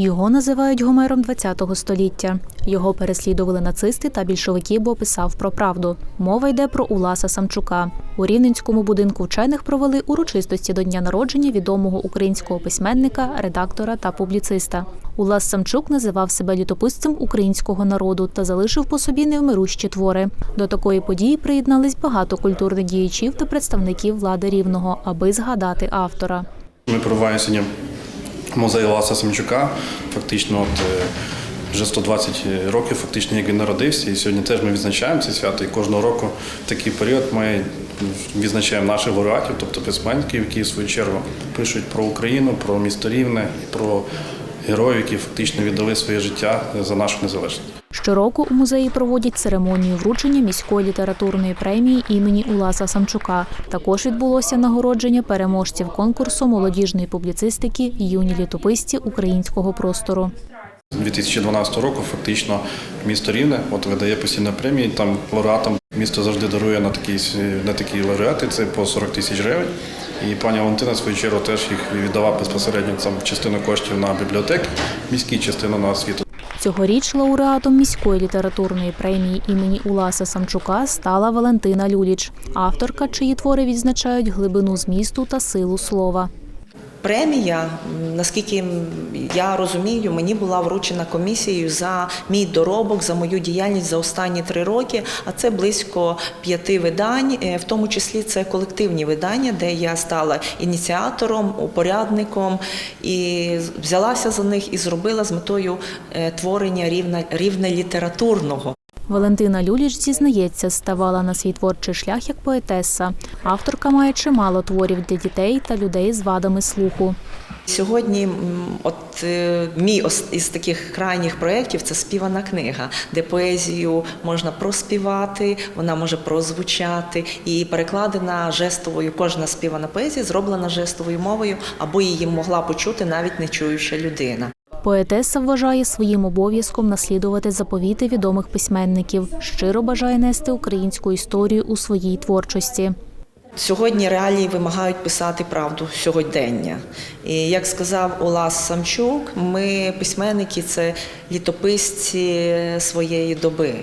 Його називають Гомером ХХ століття. Його переслідували нацисти та більшовики, бо писав про правду. Мова йде про Уласа Самчука. У Рівненському будинку вчених провели урочистості до дня народження відомого українського письменника, редактора та публіциста. Улас Самчук називав себе літописцем українського народу та залишив по собі невмирущі твори. До такої події приєднались багато культурних діячів та представників влади рівного, аби згадати автора. Ми перебуваємо сьогодні в музеї Ласа Семчука. Фактично, от е, вже 120 років, фактично, як він народився. І сьогодні теж ми відзначаємо це свято. І кожного року в такий період ми відзначаємо наших лауреатів, тобто письменників, які в свою чергу пишуть про Україну, про місто Рівне, про героїв, які фактично віддали своє життя за нашу незалежність. Щороку у музеї проводять церемонію вручення міської літературної премії імені Уласа Самчука. Також відбулося нагородження переможців конкурсу молодіжної публіцистики Юні літописці українського простору. 2012 року фактично місто Рівне от видає постійно премії. Там лауреатам місто завжди дарує на такі на такі лауреати. Це по 40 тисяч гривень. І пані Валентина в свою чергу теж їх віддавав безпосередньо там частину коштів на бібліотеки, міські частину на освіту. Цьогоріч лауреатом міської літературної премії імені Уласа Самчука стала Валентина Люліч, авторка, чиї твори відзначають глибину змісту та силу слова. Премія, наскільки я розумію, мені була вручена комісією за мій доробок, за мою діяльність за останні три роки. А це близько п'яти видань, е, в тому числі це колективні видання, де я стала ініціатором, упорядником і взялася за них і зробила з метою е, творення рівна рівне літературного. Валентина Люліч зізнається, ставала на свій творчий шлях як поетеса. Авторка має чимало творів для дітей та людей з вадами слуху. Сьогодні, от е, мій із таких крайніх проєктів це співана книга, де поезію можна проспівати, вона може прозвучати і перекладена жестовою. Кожна співана поезія зроблена жестовою мовою, або її могла почути навіть не чуюча людина. Поетеса вважає своїм обов'язком наслідувати заповіти відомих письменників. Щиро бажає нести українську історію у своїй творчості. Сьогодні реалії вимагають писати правду сьогодення. І як сказав Олас Самчук, ми письменники це літописці своєї доби.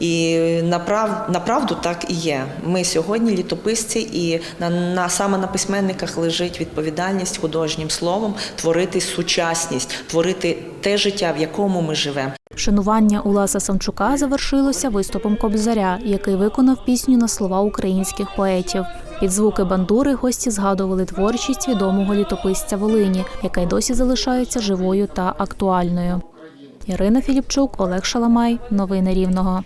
І направ, направду так і є. Ми сьогодні літописці, і на, на саме на письменниках лежить відповідальність художнім словом творити сучасність, творити те життя, в якому ми живемо. Вшанування Уласа Самчука завершилося виступом Кобзаря, який виконав пісню на слова українських поетів. Під звуки бандури гості згадували творчість відомого літописця Волині, яка й досі залишається живою та актуальною. Ірина Філіпчук, Олег Шаламай. Новини Рівного.